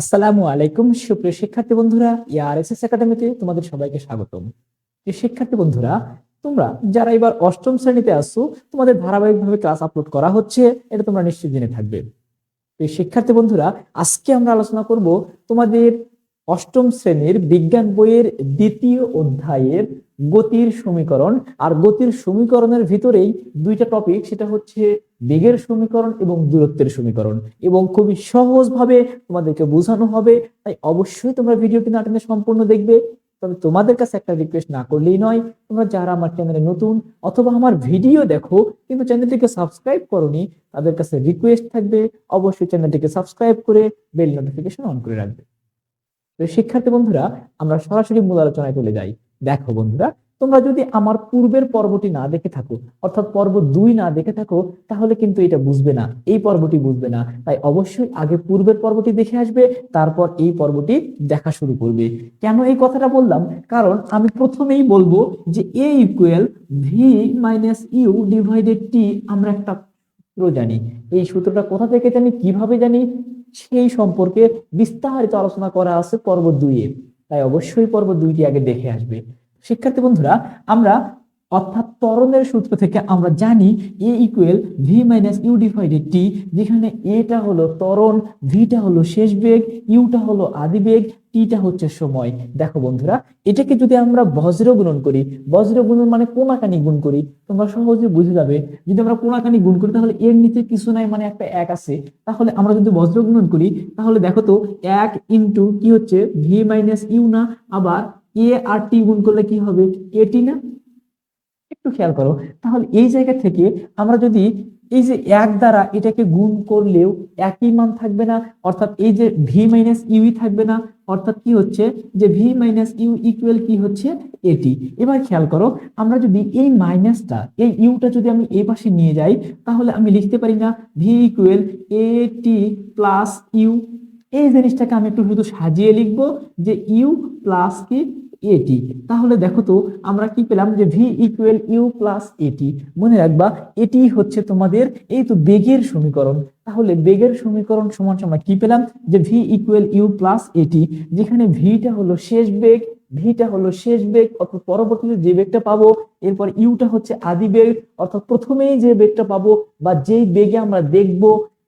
আসসালামু আলাইকুম, সুপ্রিয় শিক্ষার্থী বন্ধুরা ইয়ারএসএস একাডেমিতে তোমাদের সবাইকে স্বাগতম। শিক্ষার্থী বন্ধুরা, তোমরা যারা এবার অষ্টম শ্রেণীতে আসছো তোমাদের ধারাবাহিকভাবে ক্লাস আপলোড করা হচ্ছে, এটা তোমরা নিশ্চিত জেনে থাকবে। শিক্ষার্থী বন্ধুরা, আজকে আমরা আলোচনা করব তোমাদের অষ্টম শ্রেণির বিজ্ঞান বইয়ের দ্বিতীয় অধ্যায়ের গতির সমীকরণ। আর গতির সমীকরণের ভিতরেই দুইটা টপিক সেটা হচ্ছে বেগের সমীকরণ এবং দূরত্বের সমীকরণ। এবং খুবই সহজভাবে তোমাদেরকে বোঝানো হবে, তাই অবশ্যই তোমরা ভিডিওটি না টেনে সম্পূর্ণ দেখবে। তবে তোমাদের কাছে একটা রিকোয়েস্ট না করলেই নয়, তোমরা যারা আমার চ্যানেলে নতুন অথবা আমার ভিডিও দেখো, কিন্তু চ্যানেলটিকে সাবস্ক্রাইব করনি, তাদের কাছে রিকোয়েস্ট থাকবে, অবশ্যই চ্যানেলটিকে সাবস্ক্রাইব করে বেল নোটিফিকেশন অন করে রাখবে। তো শিক্ষার্থী বন্ধুরা, আমরা সরাসরি মূল আলোচনায় চলে যাই। দেখো বন্ধুরা, তোমরা যদি আমার পূর্বের পর্বটি না দেখে থাকো, অর্থাৎ পর্ব দুই না দেখে থাকো, তাহলে কিন্তু এটা বুঝবে না। এই পর্বটি বুঝবে না। তাই অবশ্যই আগে পূর্বের পর্বটি দেখে আসবে, তারপর এই পর্বটি দেখা শুরু করবে। কেন এই কথাটা বললাম? কারণ আমি প্রথমেই বলব যে A equal V minus U divided T আমরা একটা সূত্র জানি। এই সূত্রটা কোথা থেকে জানি, কীভাবে জানি? সেই সম্পর্কে বিস্তারিত আলোচনা করা আছে পর্ব দুইয়ে। তাই অবশ্যই পর্ব দুইটি আগে দেখে আসবে। শিক্ষার্থী বন্ধুরা আমরা অর্থাৎ ত্বরণের সূত্র থেকে আমরা জানি A equal V minus U divided T যেখানে এটা হলো ত্বরণ ভিটা হলো শেষ বেগ ইউটা হলো আদি বেগ টিটা হচ্ছে সময়। দেখো বন্ধুরা, এটাকে যদি আমরা বজ্র গুণন করি, বজ্র গুণন মানে কোনাকানি গুণ করি, তোমরা সহজে বুঝে যাবে, যদি আমরা কোনাকানি গুণ করি, তাহলে এর নিচে কিছু নাই মানে একটা এক আছে। তাহলে আমরা যদি বজ্র গুণন করি, তাহলে দেখো তো, এক ইন্টু কি হচ্ছে? ভি মাইনাস ইউ না, আবার এ আর টি গুণ করলে কি হবে? এটি না? একটু খেয়াল করো, তাহলে এই জায়গা থেকে আমরা যদি এই যে এক দ্বারা এটাকে গুণ করলেও একই মান থাকবে না, অর্থাৎ এই যে ভি মাইনাস ইউই থাকবে না, অর্থাৎ কি হচ্ছে? যে ভি মাইনাস ইউ ইকুয়াল কি হচ্ছে? এটি। এবার খেয়াল করো, আমরা যদি এই মাইনাসটা এই ইউটা যদি আমি এই পাশে নিয়ে যাই, তাহলে আমি লিখতে পারি না V equal A T plus U এই জিনিসটাকে আমি একটু শুধু সাজিয়ে লিখব যে ইউ প্লাস কি? এটি তাহলে দেখো তো, আমরা কি পেলাম যে ভি ইকুয়াল ইউ প্লাস এটি মনে রাখবা এটি হচ্ছে তোমাদের এই তো বেগের সমীকরণ। তাহলে বেগের সমীকরণ সমান সমান কি পেলাম? যে ভি ইকুয়াল ইউ প্লাস এটি যেখানে ভিটা হলো শেষ বেগ ভিটা হলো শেষ বেগ, অর্থাৎ পরবর্তীতে যে বেগটা পাবো, এরপর ইউটা হচ্ছে আদি বেগ, অর্থাৎ প্রথমেই যে বেগটা পাবো বা যেই বেগে আমরা দেখব,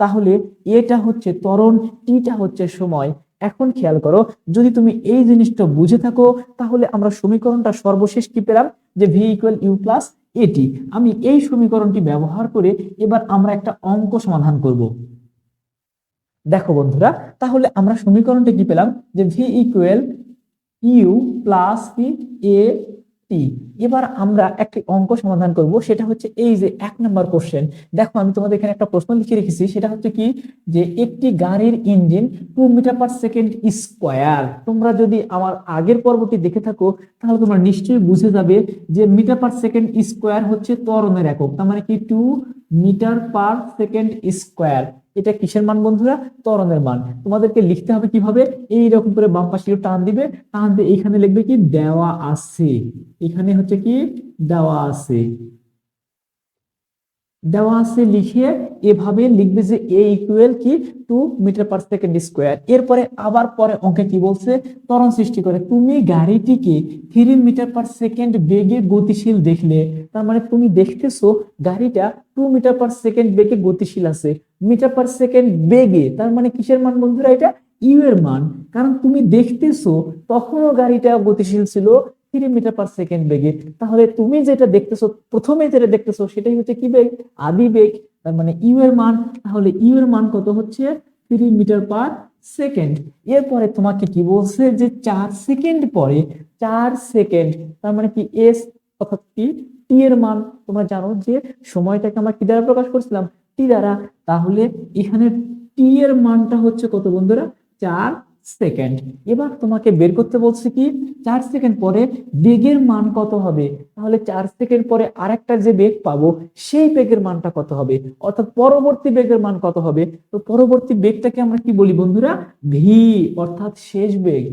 তাহলে এটা হচ্ছে ত্বরণ টিটা হচ্ছে সময়। এখন খেয়াল করো, যদি তুমি এই জিনিসটা বুঝে থাকো, তাহলে আমরা সমীকরণটা সর্বশেষ কি পেলাম? যে ভি ইকুয়াল ইউ প্লাস এটি আমি এই সমীকরণটি ব্যবহার করে এবার আমরা একটা অঙ্ক সমাধান করব। দেখো বন্ধুরা, তাহলে আমরা সমীকরণটা কি পেলাম? যে ভি ইকুয়াল ইউ প্লাস কি এ টি এবার আমরা একটি অঙ্ক সমাধান করব, সেটা হচ্ছে এই যে এক নম্বর কোশ্চেন দেখো, আমি তোমাদের এখানে একটা প্রশ্ন লিখে রেখেছি, সেটা হচ্ছে কি? যে একটি গাড়ির engine two meter per second square তোমরা যদি আমার আগের পর্বটি দেখে থাকো, তাহলে তোমরা নিশ্চয়ই বুঝে যাবে যে মিটার পার সেকেন্ড স্কোয়ার হচ্ছে ত্বরণের একক, তার মানে কি? Two meter per second square এটা কিসের মান বন্ধুরা? ত্বরণের মান। তোমাদেরকে লিখতে হবে কীভাবে? এই রকম করে বাম পাশে টান দিবে, টান দিয়ে এখানে লিখবে কি? দেওয়া আছে। এখানে হচ্ছে কি? দেওয়া আছে। দেওয়া আছে লিখে এভাবে লিখবে যে এ ইকুয়াল কি two meter per second square এরপরে আবার পরে অঙ্কে কি বলছে? ত্বরণ সৃষ্টি করে। তুমি গাড়িটিকে থ্রি মিটার পার সেকেন্ড বেগে গতিশীল দেখলে, তার মানে তুমি দেখতেছো গাড়িটা টু মিটার পার সেকেন্ড বেগে গতিশীল আছে। মিটার পার সেকেন্ড বেগে, তার মানে কিসের মান বন্ধুরা এটা? ইউ এর মান। কারণ তুমি দেখতেছো তখনও গাড়িটা গতিশীল ছিল থ্রি মিটার পার সেকেন্ড বেগে। তাহলে তুমি যেটা দেখতেছো, প্রথমে যেটা দেখতেছো, সেটাই হচ্ছে কি বেগ? আদি বেগ। তার মানে ইউ এর মান। তাহলে ইউ এর মান কত হচ্ছে? থ্রি মিটার পার সেকেন্ড এরপরে তোমাকে কি বলছে যে চার সেকেন্ড পরে, চার সেকেন্ড তার মানে কি এস অর্থাৎ কি টি এর মান। তোমরা জানো যে সময়টাকে আমরা কি দ্বারা প্রকাশ করছিলাম? টি দ্বারা। তাহলে এখানে টি এর মানটা হচ্ছে কত বন্ধুরা? চার সেকেন্ড এবার তোমাকে বের করতে বলছে কি, চার সেকেন্ড পরে বেগের মান কত হবে? তাহলে চার সেকেন্ড পরে আরেকটা যে বেগ পাবো, সেই বেগের মানটা কত হবে? অর্থাৎ পরবর্তী বেগের মান কত হবে? তো পরবর্তী বেগটাকে আমরা কি বলি বন্ধুরা? ভি অর্থাৎ শেষ বেগ।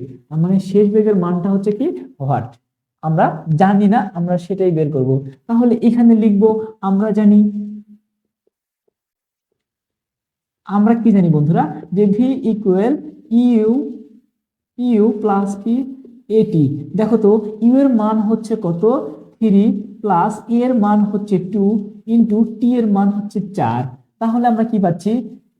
মানে শেষ বেগের মানটা হচ্ছে কি? হোয়াট আমরা জানি না, আমরা সেটাই বের করব। তাহলে এখানে লিখব, আমরা জানি, আমরা কি জানি বন্ধুরা? যে V equal U U plus কি এটি দেখো তো, ইউ এর মান হচ্ছে কত? থ্রি প্লাস এ এর মান হচ্ছে টু ইন্টু টি এর মান হচ্ছে চার। তাহলে আমরা কি পাচ্ছি?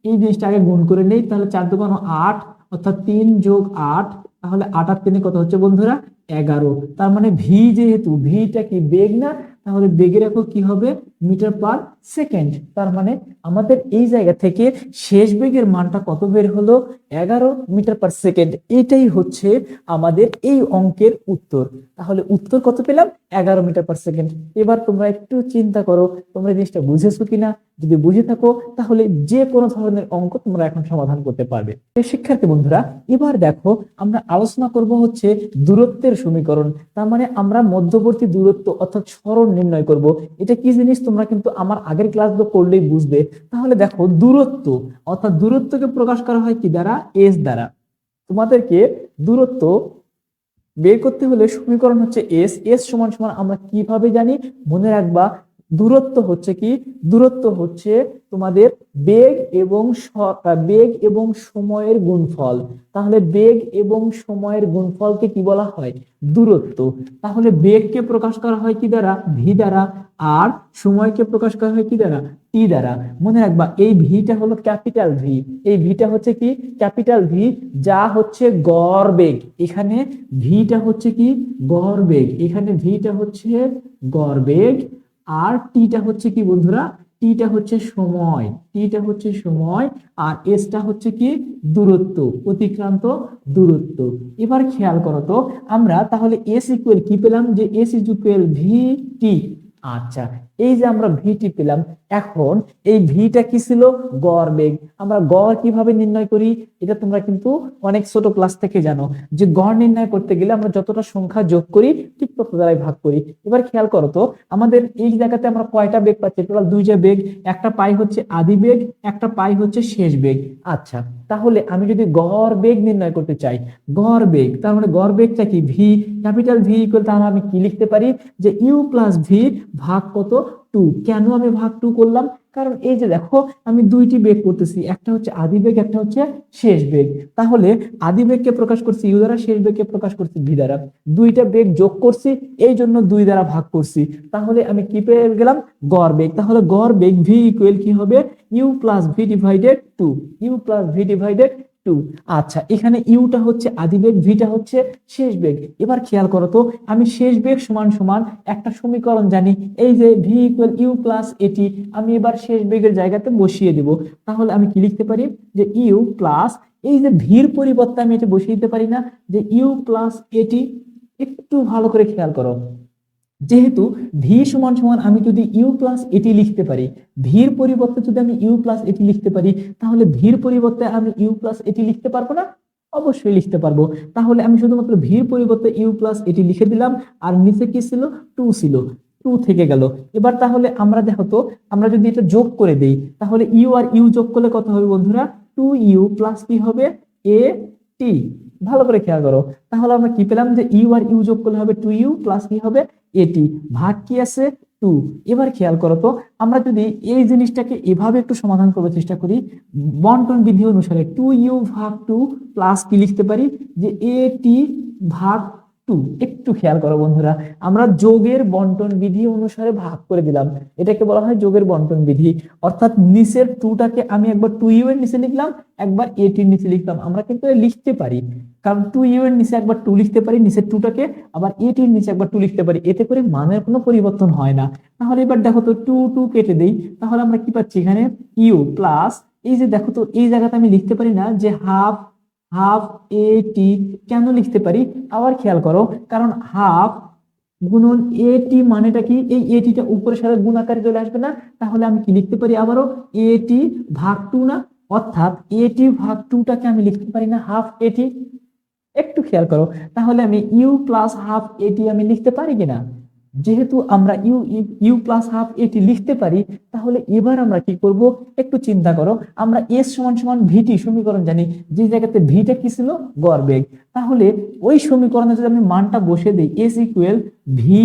এই জিনিসটা আগে গুণ করে নেই, তাহলে চার দোকানো আট, অর্থাৎ তিন যোগ আট, তাহলে আট আর তিনে কত হচ্ছে বন্ধুরা? এগারো। তার মানে ভি যেহেতু ভিটা কি বেগ না? তাহলে বেগের একক কি হবে? Meter per second. তার মানে আমাদের এই জায়গা থেকে শেষ বেগের মানটা কত বের হলো? এগারো মিটার পার সেকেন্ড। এটাই হচ্ছে আমাদের এই অঙ্কের উত্তর। তাহলে উত্তর কত পেলাম? এগারো মিটার পার সেকেন্ড। এবার তোমরা একটু চিন্তা করো, তোমরা জিনিসটা বুঝেছ কিনা? যদি বুঝে থাকো, তাহলে যে কোনো ধরনের অঙ্ক তোমরা এখন সমাধান করতে পারবে। শিক্ষার্থী বন্ধুরা, এবার দেখো, আমরা আলোচনা করব হচ্ছে দূরত্বের সমীকরণ। তার মানে আমরা মধ্যবর্তী দূরত্ব অর্থাৎ সরণ নির্ণয় করব। এটা কি জিনিস তোমরা কিন্তু আমার আগের ক্লাসগুলো করলেই বুঝবে। তাহলে দেখো দূরত্ব, অর্থাৎ দূরত্বকে প্রকাশ করা হয় কি দ্বারা? এস দ্বারা। তোমাদেরকে দূরত্ব বের করতে হলে সমীকরণ হচ্ছে এস এস সমান সমান আমরা কীভাবে জানি? মনে রাখবা, দূরত্ব হচ্ছে কি? দূরত্ব হচ্ছে তোমাদের বেগ এবং বেগ এবং সময়ের গুণফল। তাহলে বেগ এবং সময়ের গুণফলকে কি বলা হয়? দূরত্ব। তাহলে বেগকে প্রকাশ করা হয় কি দ্বারা? ভি দ্বারা। আর সময়কে প্রকাশ করা হয় কি দ্বারা? টি দ্বারা। মনে রাখবা, এই ভিটা হলো ক্যাপিটাল ভি। এই ভিটা হচ্ছে কি? ক্যাপিটাল ভি, যা হচ্ছে গড় বেগ। এখানে ভিটা হচ্ছে কি? গড় বেগ। এখানে ভিটা হচ্ছে গড় বেগ। আর টিটা হচ্ছে কি বন্ধুরা? টিটা হচ্ছে সময়, টিটা হচ্ছে সময় আর এসটা হচ্ছে কি? দূরত্ব, অতিক্রান্ত দূরত্ব। এবার খেয়াল করো তো, আমরা তাহলে এস ইকুয়াল কি পেলাম? যে s is equal v t আচ্ছা এই যে আমরা ভিটি পেলাম, এখন এই ভিটা কি ছিল? গড় বেগ। আমরা গড় কীভাবে নির্ণয় করি? এটা তোমরা কিন্তু অনেক ছোট ক্লাস থেকে জানো। যে গড় নির্ণয় করতে গেলে আমরা যতটা সংখ্যা যোগ করি, ঠিক তত দ্বারাই ভাগ করি। এবার খেয়াল করো তো, আমাদের এই জায়গাতে আমরা কয়টা বেগ পাচ্ছি? টোটাল দুইটা বেগ, একটা পাই হচ্ছে আদি বেগ, একটা পাই হচ্ছে শেষ বেগ। আচ্ছা তাহলে আমি যদি গড় বেগ নির্ণয় করতে চাই, গড় বেগ, তার মানে গড় বেগটা কি? ভি ক্যাপিটাল ভি ইকুয়াল তাহলে আমি কি লিখতে পারি? যে ইউ প্লাস ভি ভাগ কত? টু কেন আমি ভাগ টু করলাম? কারণ এই যে দেখো, আমি দুইটি বেগ করতেছি একটা হচ্ছে আদি বেগ একটা হচ্ছে শেষ বেগ তাহলে আদি বেগকে প্রকাশ করছি ইউ দ্বারা শেষ বেগকে প্রকাশ করছি ভি দ্বারা দুইটা বেগ যোগ করছি, এই জন্য দুই দ্বারা ভাগ করছি। তাহলে আমি কি পেয়ে গেলাম? গড় বেগ তাহলে গড় বেগ ভি ইকুয়াল কি হবে? U plus v divided two u plus v divided two আচ্ছা এখানে ইউটা হচ্ছে আদি বেগ ভিটা হচ্ছে শেষ বেগ এবার খেয়াল করো তো, আমি শেষ বেগ সমান সমান একটা সমীকরণ জানি, এই যে ভি ইকুয়াল ইউ প্লাস এটি আমি এবার শেষ বেগের জায়গাতে বসিয়ে দিব। তাহলে আমি কি লিখতে পারি? যে ইউ প্লাস এই যে ভির পরিবর্তে আমি এটা বসিয়ে দিতে পারি না, যে ইউ প্লাস এটি একটু ভালো করে খেয়াল করো। যেহেতু ভি সমান সমান আমি যদি ইউ প্লাস এটি লিখতে পারি ভির পরিবর্তে যদি আমি ইউ প্লাস এটি লিখতে পারি, তাহলে ভির পরিবর্তে আমি ইউ প্লাস এটি লিখতে পারব না? অবশ্যই লিখতে পারব। তাহলে আমি শুধুমাত্র ভির পরিবর্তে ইউ প্লাস এটি লিখে দিলাম, আর নিচে কি ছিল? টু ছিল। টু থেকে গেল। এবার তাহলে আমরা দেখো আমরা যদি এটা যোগ করে দেই, তাহলে ইউ আর ইউ যোগ করলে কত হবে বন্ধুরা? টু ইউ প্লাস কি হবে? এ টি ভালো করে খেয়াল করো। তাহলে আমরা কি পেলাম যে ইউ আর ইউ যোগ করলে হবে টু ইউ প্লাস কি হবে এটি ভাগ কি আছে? টু এবার খেয়াল করো তো, আমরা যদি এই জিনিসটাকে এভাবে একটু সমাধান করার চেষ্টা করি, বন্টন বিধি অনুসারে টু ইউ ভাগ টু প্লাস কি লিখতে পারি? যে এটি ভাগ টু একটু খেয়াল করো বন্ধুরা। আমরা যোগের বন্টন বিধি অনুসারে ভাগ করে দিলাম। এটাকে বলা হয় যোগের বন্টন বিধি। অর্থাৎ নিচের টুটাকে আমি একবার টু ইউ এর নিচে লিখলাম, একবার এটির নিচে লিখলাম। আমরা কিন্তু লিখতে পারি। কারণ টু ইউ এর নিচে একবার টু লিখতে পারি, নিচের টুটাকে আবার এটির নিচে একবার টু লিখতে পারি। এতে করে মানের কোনো পরিবর্তন হয় না। তাহলে এবার দেখো তো টু টু কেটে দেই। তাহলে আমরা কি পাচ্ছি এখানে? ইউ প্লাস এই যে দেখো তো, এই জায়গাতে আমি লিখতে পারি না যে হাফ হাফ এ টি কেন লিখতে পারি? আবার খেয়াল করো, কারণ হাফ গুণন এ টি মানেটা কি? এই এ টিটা উপরের সাথে গুণ আকারে চলে আসবে না? তাহলে আমি কি লিখতে পারি আবারও? এ টি ভাগ টু না? অর্থাৎ এ টি ভাগ টুটাকে আমি লিখতে পারি না হাফ এটি একটু খেয়াল করো, তাহলে আমি ইউ প্লাস হাফ এটি আমি লিখতে পারি কিনা? যেহেতু আমরা ইউ ইউ প্লাস হাফ এটি লিখতে পারি, তাহলে এবার আমরা কি করব? একটু চিন্তা করো। আমরা এস সমান সমান ভিটি সমীকরণ জানি। যে জায়গাতে ভিটা কি ছিল? গড় বেগ তাহলে ওই সমীকরণে যদি আমি মানটা বসে দিই এস ইকুয়েল ভি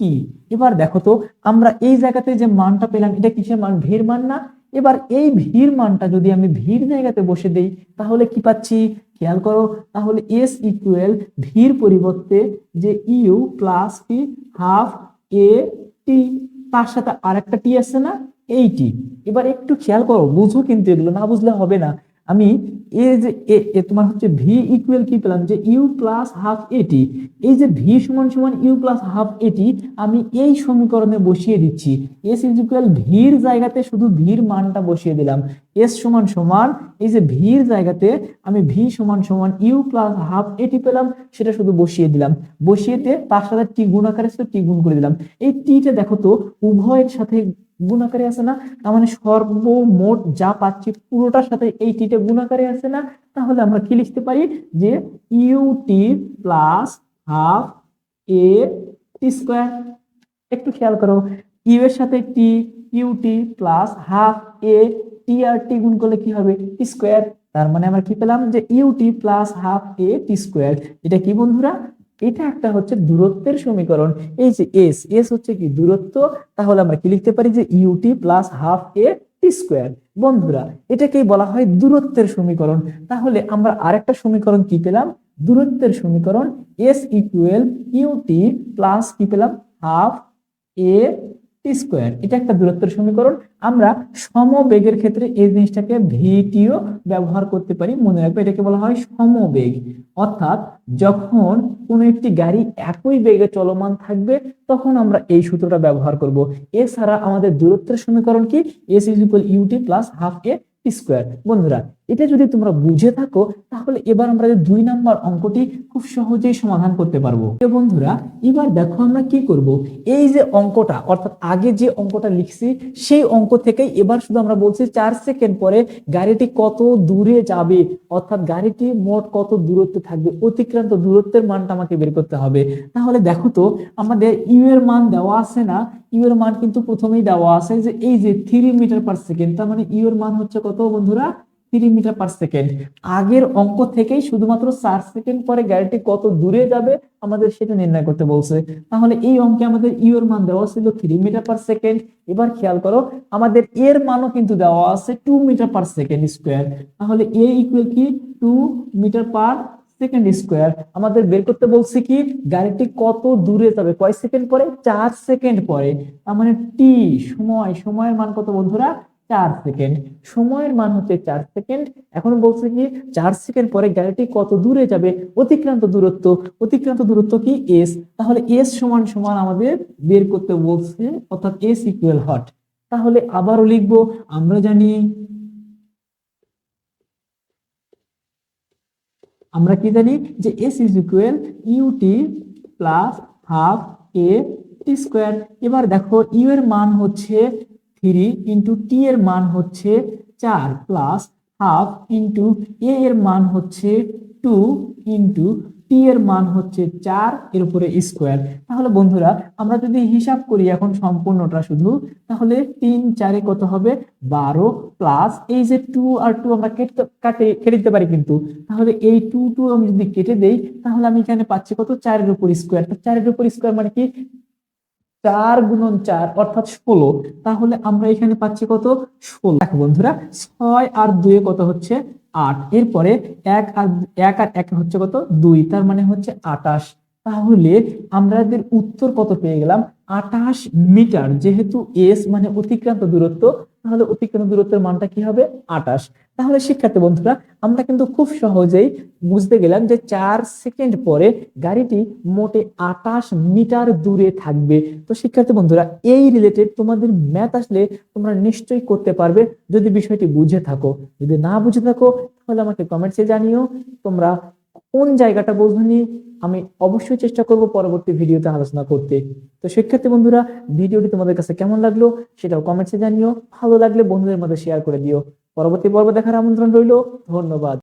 টি এবার দেখো তো, আমরা এই জায়গাতে যে মানটা পেলাম, এটা কিসের মান? ভির মান না? এবার এই ভির মানটা যদি আমি ভির জায়গাতে বসে দেই, তাহলে কি পাচ্ছি? খেয়াল করো, তাহলে এস ইকুয়াল ভির পরিবর্তে যে ইউ প্লাস কি হাফ এ টি তার সাথে আর একটা টি আছে না? এইটি এবার একটু খেয়াল করো, বুঝো কিন্তু এগুলো, না বুঝলে হবে না। আমি এ যে এ তোমার হচ্ছে ভি ইকুয়াল কি পেলাম? যে ইউ প্লাস হাফ এটি এই যে ভি সমান সমান ইউ প্লাস হাফ এটি আমি এই সমীকরণে বসিয়ে দিচ্ছি। এস ইজ ইকুয়াল ভির জায়গাতে শুধু ভির মানটা বসিয়ে দিলাম। এস সমান সমান, এই যে ভির জায়গাতে আমি ভি সমান সমান ইউ প্লাস হাফ এটি পেলাম, সেটা শুধু বসিয়ে দিলাম। বসিয়েতে তার সাথে টি গুণাকারে ছিল টি গুণ করে দিলাম। এই টিটা দেখো তো, উভয়ের সাথে গুণাকারে আছে না? তার মানে সর্বমোট যা পাচ্ছি পুরোটার সাথে এই টিটা গুণাকারে আছে না? তাহলে আমরা কি লিখতে পারি? যে u t plus half a t square একটু খেয়াল করো ইউ এর সাথে t u t plus half a t R t গুণ করলে কি হবে? টি স্কোয়ার তার মানে আমরা কি পেলাম? যে u t plus half a t square এটা কি বন্ধুরা? এটা একটা হচ্ছে দূরত্বের সমীকরণ। এই যে এস এস হচ্ছে কি দূরত্ব? তাহলে আমরা কি লিখতে পারি যে u t plus half a t square বন্ধুরা, এটাকেই বলা হয় দূরত্বের সমীকরণ। তাহলে আমরা আরেকটা সমীকরণ কি পেলাম? দূরত্বের সমীকরণ এস ইকুয়েল ইউটি প্লাস কি পেলাম? হাফ এ টি স্কোয়ার, এটা একটা দূরত্বের সমীকরণ। আমরা সমবেগের ক্ষেত্রে এই জিনিসটাকে ভিটিও ব্যবহার করতে পারি, মনে রাখবে এটাকে বলা হয় সমবেগ। অর্থাৎ যখন কোনো একটি গাড়ি একই বেগে চলমান থাকবে, তখন আমরা এই সূত্রটা ব্যবহার করব। এছাড়া আমাদের দূরত্বের সমীকরণ কি? S is u t plus half a square বন্ধুরা এটা যদি তোমরা বুঝে থাকো, তাহলে এবার আমরা দুই নাম্বার অঙ্কটি খুব সহজেই সমাধান করতে পারব। বন্ধুরা, এবার দেখো আমরা কি করব? এই যে অঙ্কটা, অর্থাৎ আগে যে অঙ্কটা লিখছি, সেই অঙ্ক থেকেই এবার শুধু আমরা বলছি চার সেকেন্ড পরে গাড়িটি কত দূরে যাবে? অর্থাৎ গাড়িটি মোট কত দূরত্বে থাকবে? অতিক্রান্ত দূরত্বের মানটা আমাকে বের করতে হবে। তাহলে দেখো তো, আমাদের ইউ এর মান দেওয়া আছে না? ইউ এর মান কিন্তু প্রথমেই দেওয়া আছে যে এই যে থ্রি মিটার পার সেকেন্ড তার মানে ইউ এর মান হচ্ছে কত বন্ধুরা? থ্রি মিটার পার সেকেন্ড আগের অঙ্ক থেকেই শুধুমাত্র চার সেকেন্ড পরে গাড়িটি কত দূরে যাবে আমাদের সেটা নির্ণয় করতে বলছে। তাহলে এই অঙ্কে আমাদের ইউ এর মান দেওয়া ছিল থ্রি মিটার পার সেকেন্ড এবার খেয়াল করো, আমাদের এর মানও কিন্তু দেওয়া আছে two metre per second square তাহলে এ ইকুয়াল কি? Two metre per second square আমাদের বের করতে বলছে কি? গাড়িটি কত দূরে যাবে? কয় সেকেন্ড পরে? চার সেকেন্ড পরে। তার মানে টি সময়, সময়ের মান কত বন্ধুরা? চার সেকেন্ড সময়ের মান হচ্ছে চার সেকেন্ড এখন বলছে কি, চার সেকেন্ড পরে গাড়িটি কত দূরে যাবে? অতিক্রান্ত দূরত্ব। অতিক্রান্ত দূরত্ব কি? এস তাহলে এস সমান সমান আমাদের বের করতে বলছে, অর্থাৎ এস ইকুয়াল হট তাহলে আবারও লিখব, আমরা জানি, আমরা কি জানি যে s is equal u t plus half a t square এবার দেখো ইউ এর মান হচ্ছে থ্রি ইন্টু টি এর মান হচ্ছে চার প্লাস হাফ ইন্টু এ এর মান হচ্ছে টু ইন্টু টি এর মান হচ্ছে চার এর উপরে স্কোয়ার তাহলে বন্ধুরা, আমরা যদি হিসাব করি এখন সম্পূর্ণটা শুধু, তাহলে তিন চারে কত হবে? বারো প্লাস এই যে টু আর টু আমরা কেটে কাটে কেটে দিতে পারি কিন্তু। তাহলে এই টু টু আমি যদি কেটে দেই, তাহলে আমি এখানে পাচ্ছি কত? চারের উপর স্কোয়ার চারের উপর স্কোয়ার মানে কি? চার গুণন চার অর্থাৎ ষোলো, তাহলে আমরা এখানে পাচ্ছি কত? ষোলো। দেখো বন্ধুরা, ছয় আর দুয়ে কত হচ্ছে? আট। এরপরে এক আর এক আর এক হচ্ছে কত? দুই, তার মানে হচ্ছে আটাশ। তাহলে আমাদের উত্তর কত পেয়ে গেলাম? আটাশ মিটার, যেহেতু এস মানে অতিক্রান্ত দূরত্ব, তাহলে অতিক্রান্ত দূরত্বের মানটা কি হবে? আটাশ তাহলে শিক্ষার্থী বন্ধুরা, আমরা কিন্তু খুব সহজেই বুঝতে গেলাম যে চার সেকেন্ড পরে গাড়িটি মোটে আটাশ মিটার দূরে থাকবে। তো শিক্ষার্থী বন্ধুরা, এই রিলেটেড তোমাদের ম্যাথ আসলে তোমরা নিশ্চয়ই করতে পারবে। যদি বিষয়টি বুঝে থাকো, যদি না বুঝে থাকো, তাহলে আমাকে কমেন্টসে জানিও। তোমরা কোন জায়গাটা বোঝনি? আমি অবশ্যই চেষ্টা করব পরবর্তী ভিডিওতে আলোচনা করতে। তো শিক্ষার্থী বন্ধুরা, ভিডিওটি তোমাদের কাছে কেমন লাগল সেটাও কমেন্টসে জানিও। ভালো লাগলে বন্ধুদের মধ্যে শেয়ার করে দিও। পরবর্তী পর্ব দেখার আমন্ত্রণ রইল। ধন্যবাদ।